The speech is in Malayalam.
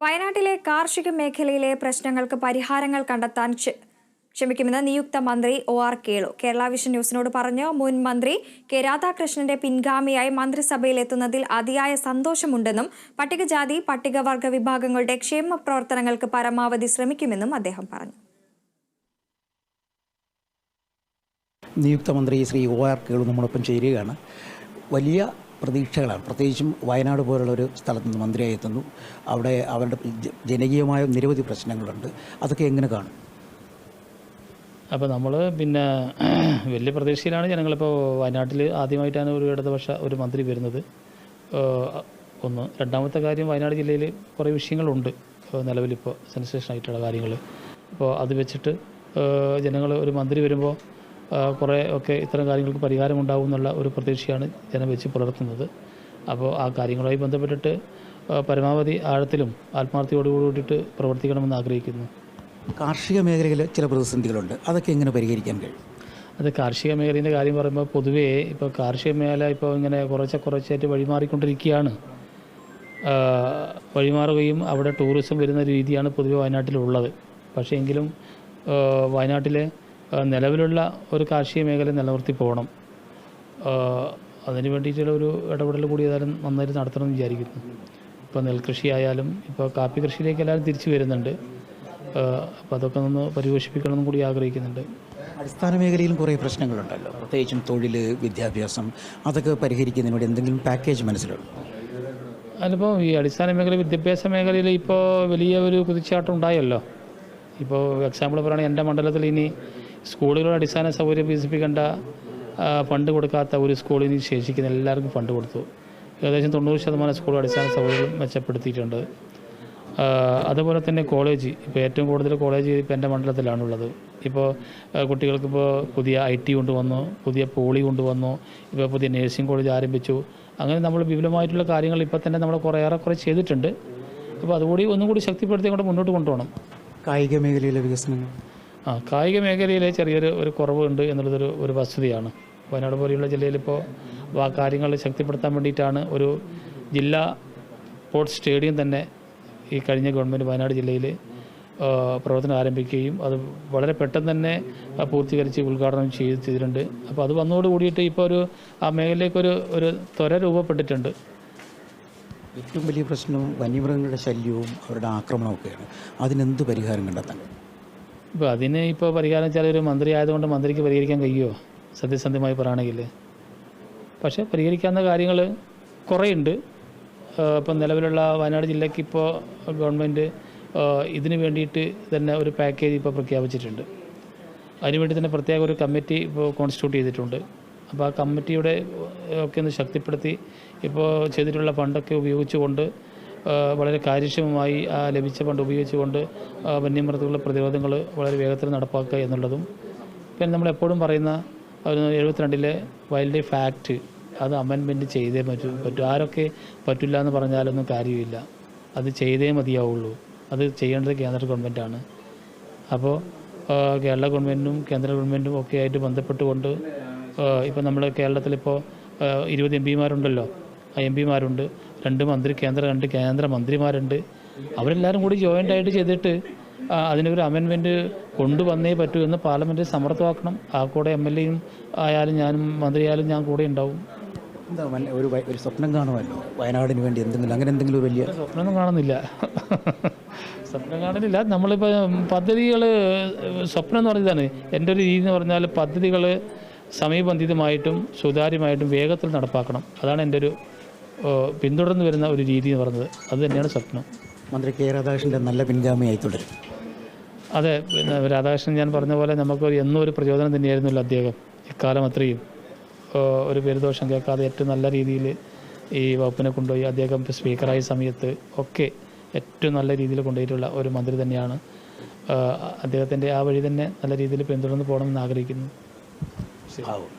വയനാട്ടിലെ കാർഷിക മേഖലയിലെ പ്രശ്നങ്ങൾക്ക് പരിഹാരങ്ങൾ കണ്ടെത്താൻ ക്ഷ- ക്ഷമിക്കുമെന്ന് നിയുക്ത മന്ത്രി O R Kelu. Kerala vision ന്യൂസിനോട് പറഞ്ഞു മുൻ മന്ത്രി കെ രാധാകൃഷ്ണന്റെ പിൻഗാമിയായി മന്ത്രിസഭയിൽ എത്തുന്നതിൽ അതിയായ സന്തോഷമുണ്ടെന്നും പട്ടികജാതി പട്ടികവർഗ വിഭാഗങ്ങളുടെ ക്ഷേമ പ്രവർത്തനങ്ങൾക്ക് പരമാവധി ശ്രമിക്കുമെന്നും അദ്ദേഹം പറഞ്ഞു. നിയുക്ത മന്ത്രി ശ്രീ ഒ ആർ കേളു നമ്മളൊപ്പം ചേരുകയാണ്. വലിയ പ്രതീക്ഷകളാണ്. പ്രത്യേകിച്ചും വയനാട് പോലുള്ള ഒരു സ്ഥലത്ത് നിന്ന് മന്ത്രിയായി എത്തുന്നു. അവിടെ അവരുടെ ജനകീയമായ നിരവധി പ്രശ്നങ്ങളുണ്ട്. അതൊക്കെ എങ്ങനെ കാണും? അപ്പോൾ നമ്മൾ പിന്നെ വലിയ പ്രതീക്ഷയിലാണ് ജനങ്ങളിപ്പോൾ വയനാട്ടിൽ ആദ്യമായിട്ടാണ് ഒരു ഇടതുപക്ഷ ഒരു മന്ത്രി വരുന്നത്. ഒന്ന്. രണ്ടാമത്തെ കാര്യം വയനാട് ജില്ലയിൽ കുറേ വിഷയങ്ങളുണ്ട്. നിലവിലിപ്പോൾ സെൻസേഷൻ ആയിട്ടുള്ള കാര്യങ്ങൾ അപ്പോൾ അത് വെച്ചിട്ട് ജനങ്ങൾ ഒരു മന്ത്രി വരുമ്പോൾ കുറേ ഒക്കെ ഇത്തരം കാര്യങ്ങൾക്ക് പരിഹാരം ഉണ്ടാവും എന്നുള്ള ഒരു പ്രതീക്ഷയാണ് ജനം വെച്ച് പുലർത്തുന്നത്. അപ്പോൾ ആ കാര്യങ്ങളുമായി ബന്ധപ്പെട്ടിട്ട് പരമാവധി ആഴത്തിലും ആത്മാർത്ഥയോടുകൂടിയിട്ട് പ്രവർത്തിക്കണമെന്ന് ആഗ്രഹിക്കുന്നു. കാർഷിക മേഖലയിൽ ചില പ്രതിസന്ധികളുണ്ട്. അതൊക്കെ എങ്ങനെ പരിഹരിക്കാൻ കഴിയും? അത് കാർഷിക മേഖലയുടെ കാര്യം പറയുമ്പോൾ പൊതുവേ ഇപ്പോൾ കാർഷിക മേഖല ഇപ്പോൾ ഇങ്ങനെ കുറച്ച് കുറച്ചായിട്ട് വഴിമാറിക്കൊണ്ടിരിക്കുകയാണ്. വഴിമാറുകയും അവിടെ ടൂറിസം വരുന്ന രീതിയാണ് പൊതുവെ വയനാട്ടിലുള്ളത്. പക്ഷേ എങ്കിലും വയനാട്ടിലെ നിലവിലുള്ള ഒരു കാർഷിക മേഖല നിലനിർത്തി പോകണം. അതിന് വേണ്ടിയിട്ടുള്ള ഒരു ഇടപെടൽ കൂടി ഏതായാലും നന്നായിട്ട് നടത്തണമെന്ന് വിചാരിക്കുന്നു. ഇപ്പോൾ നെൽകൃഷി ആയാലും ഇപ്പോൾ കാപ്പി കൃഷിയിലേക്ക് എല്ലാവരും തിരിച്ചു വരുന്നുണ്ട്. അപ്പോൾ അതൊക്കെ ഒന്ന് പരിപോഷിപ്പിക്കണമെന്നും കൂടി ആഗ്രഹിക്കുന്നുണ്ട്. അടിസ്ഥാന മേഖലയിലും കുറേ പ്രശ്നങ്ങളുണ്ടല്ലോ. പ്രത്യേകിച്ചും തൊഴിൽ വിദ്യാഭ്യാസം അതൊക്കെ പരിഹരിക്കുന്നതിന് വേണ്ടി എന്തെങ്കിലും പാക്കേജ് മനസ്സിലുണ്ടോ? അതിലിപ്പോൾ ഈ അടിസ്ഥാന മേഖല വിദ്യാഭ്യാസ മേഖലയിൽ ഇപ്പോൾ വലിയ ഒരു കുതിച്ചാട്ടം ഉണ്ടായല്ലോ. ഇപ്പോൾ എക്സാമ്പിൾ പറയുകയാണെങ്കിൽ എന്റെ മണ്ഡലത്തിൽ ഇനി സ്കൂളുകളുടെ അടിസ്ഥാന സൗകര്യം വികസിപ്പിക്കേണ്ട ഫണ്ട് കൊടുക്കാത്ത ഒരു സ്കൂളിന് ശേഷിക്കുന്ന എല്ലാവർക്കും ഫണ്ട് കൊടുത്തു. ഏകദേശം തൊണ്ണൂറ് ശതമാനം സ്കൂൾ അടിസ്ഥാന സൗകര്യം മെച്ചപ്പെടുത്തിയിട്ടുണ്ട്. അതുപോലെ തന്നെ കോളേജ്. ഇപ്പോൾ ഏറ്റവും കൂടുതൽ കോളേജ് ഇപ്പോൾ എന്റെ മണ്ഡലത്തിലാണുള്ളത്. ഇപ്പോൾ കുട്ടികൾക്കിപ്പോൾ പുതിയ ഐ ടി കൊണ്ടുവന്നു പുതിയ പോളി കൊണ്ടുവന്നു ഇപ്പോൾ പുതിയ നേഴ്സിംഗ് കോളേജ് ആരംഭിച്ചു. അങ്ങനെ നമ്മൾ വിപുലമായിട്ടുള്ള കാര്യങ്ങൾ ഇപ്പോൾ തന്നെ നമ്മൾ കുറേ ഏറെക്കുറെ ചെയ്തിട്ടുണ്ട്. അപ്പോൾ അതുകൂടി ഒന്നും കൂടി ശക്തിപ്പെടുത്തി കൊണ്ട് മുന്നോട്ട് കൊണ്ടുപോകണം. കായിക മേഖലയിലെ വികസനങ്ങൾ. ആ കായിക മേഖലയിലെ ചെറിയൊരു ഒരു കുറവുണ്ട് എന്നുള്ളതൊരു ഒരു വസ്തുതയാണ്. വയനാട് പോലെയുള്ള ജില്ലയിൽ ഇപ്പോൾ ആ കാര്യങ്ങൾ ശക്തിപ്പെടുത്താൻ വേണ്ടിയിട്ടാണ് ഒരു ജില്ലാ സ്പോർട്സ് സ്റ്റേഡിയം തന്നെ ഈ കഴിഞ്ഞ ഗവൺമെന്റ് വയനാട് ജില്ലയിൽ പ്രവർത്തനം ആരംഭിക്കുകയും അത് വളരെ പെട്ടെന്ന് തന്നെ പൂർത്തീകരിച്ച് ഉദ്ഘാടനം ചെയ്ത് ചെയ്തിട്ടുണ്ട്. അപ്പോൾ അത് വന്നതോട് കൂടിയിട്ട് ഇപ്പോൾ ഒരു ആ മേഖലയിലേക്കൊരു ഒരു ത്വര രൂപപ്പെട്ടിട്ടുണ്ട്. ഏറ്റവും വലിയ പ്രശ്നം വന്യമൃഗങ്ങളുടെ ശല്യവും അവരുടെ ആക്രമണമൊക്കെയാണ് അതിനെന്ത് പരിഹാരം കണ്ടെത്താൻ ഇപ്പോൾ അതിന് ഇപ്പോൾ പരിഹാരം വെച്ചാൽ ഒരു മന്ത്രി ആയതുകൊണ്ട് മന്ത്രിക്ക് പരിഹരിക്കാൻ കഴിയുമോ സത്യസന്ധമായി പറയുകയാണെങ്കിൽ പക്ഷേ പരിഹരിക്കാവുന്ന കാര്യങ്ങൾ കുറേയുണ്ട്. ഇപ്പം നിലവിലുള്ള വയനാട് ജില്ലയ്ക്ക് ഇപ്പോൾ ഗവൺമെന്റ് ഇതിനു വേണ്ടിയിട്ട് തന്നെ ഒരു പാക്കേജ് ഇപ്പോൾ പ്രഖ്യാപിച്ചിട്ടുണ്ട്. അതിനുവേണ്ടി തന്നെ പ്രത്യേക ഒരു കമ്മിറ്റി ഇപ്പോൾ കോൺസ്റ്റിറ്റ്യൂട്ട് ചെയ്തിട്ടുണ്ട്. അപ്പോൾ ആ കമ്മിറ്റിയുടെ ഒക്കെ ഒന്ന് ശക്തിപ്പെടുത്തി ഇപ്പോൾ ചെയ്തിട്ടുള്ള ഫണ്ടൊക്കെ ഉപയോഗിച്ചുകൊണ്ട് വളരെ കാര്യക്ഷമമായി ആ ലഭിച്ച ഫണ്ട് ഉപയോഗിച്ചുകൊണ്ട് വന്യമൃഗങ്ങളുടെ പ്രതിരോധങ്ങൾ വളരെ വേഗത്തിൽ നടപ്പാക്കുക എന്നുള്ളതും പിന്നെ നമ്മളെപ്പോഴും പറയുന്ന എഴുപത്തിരണ്ടിലെ വൈൽഡ് ലൈഫ് ആക്ട് അത് അമെൻമെന്റ് ചെയ്തേ പറ്റൂ പറ്റൂ. ആരൊക്കെ പറ്റില്ല എന്ന് പറഞ്ഞാലൊന്നും കാര്യമില്ല. അത് ചെയ്തേ മതിയാവുള്ളൂ. അത് ചെയ്യേണ്ടത് കേന്ദ്ര ഗവൺമെന്റാണ്. അപ്പോൾ കേരള ഗവൺമെന്റും കേന്ദ്ര ഗവൺമെന്റും ഒക്കെ ആയിട്ട് ബന്ധപ്പെട്ടുകൊണ്ട് ഇപ്പോൾ നമ്മൾ കേരളത്തിലിപ്പോൾ ഇരുപത് എം പിമാരുണ്ടല്ലോ. ആ എം പിമാരുണ്ട്. രണ്ട് മന്ത്രി കേന്ദ്ര രണ്ട് കേന്ദ്ര മന്ത്രിമാരുണ്ട്. അവരെല്ലാവരും കൂടി ജോയിന്റ് ആയിട്ട് ചെയ്തിട്ട് അതിനൊരു അമെൻമെന്റ് കൊണ്ടുവന്നേ പറ്റൂ എന്ന് പാർലമെന്റ് സമർത്ഥമാക്കണം. ആ കൂടെ എം എൽ എയും ആയാലും ഞാനും മന്ത്രിയായാലും ഞാൻ കൂടെ ഉണ്ടാവും. എന്താ ഒരു ഒരു സ്വപ്നം കാണുമല്ലോ? വയനാടിന് വേണ്ടി എന്തെങ്കിലും അങ്ങനെ എന്തെങ്കിലും വലിയ സ്വപ്നമൊന്നും കാണുന്നില്ല. സ്വപ്നം കാണുന്നില്ല. നമ്മളിപ്പോൾ പദ്ധതികൾ സ്വപ്നം എന്ന് പറഞ്ഞതാണ്. എന്റെ ഒരു രീതി എന്ന് പറഞ്ഞാൽ പദ്ധതികൾ സമയബന്ധിതമായിട്ടും സുതാര്യമായിട്ടും വേഗത്തിൽ നടപ്പാക്കണം. അതാണ് എന്റെ ഒരു പിന്തുടർന്ന് വരുന്ന ഒരു രീതി എന്ന് പറയുന്നത് അത് തന്നെയാണ് സ്വപ്നം. മന്ത്രി കെ രാധാകൃഷ്ണന്റെ നല്ല പിൻഗാമിയായി തുടരും. അതെ പിന്നെ രാധാകൃഷ്ണൻ ഞാൻ പറഞ്ഞ പോലെ നമുക്ക് എന്നും ഒരു പ്രചോദനം തന്നെയായിരുന്നല്ലോ അദ്ദേഹം. ഇക്കാലം അത്രയും. ഒരു പേരുദോഷം കേൾക്കാതെ ഏറ്റവും നല്ല രീതിയിൽ ഈ വകുപ്പിനെ കൊണ്ടുപോയി അദ്ദേഹം സ്പീക്കറായ സമയത്ത് ഒക്കെ ഏറ്റവും നല്ല രീതിയിൽ കൊണ്ടുപോയിട്ടുള്ള ഒരു മന്ത്രി തന്നെയാണ്. അദ്ദേഹത്തിന്റെ ആ വഴി തന്നെ നല്ല രീതിയിൽ പിന്തുടർന്ന് പോകണമെന്ന് ആഗ്രഹിക്കുന്നു. ആവും.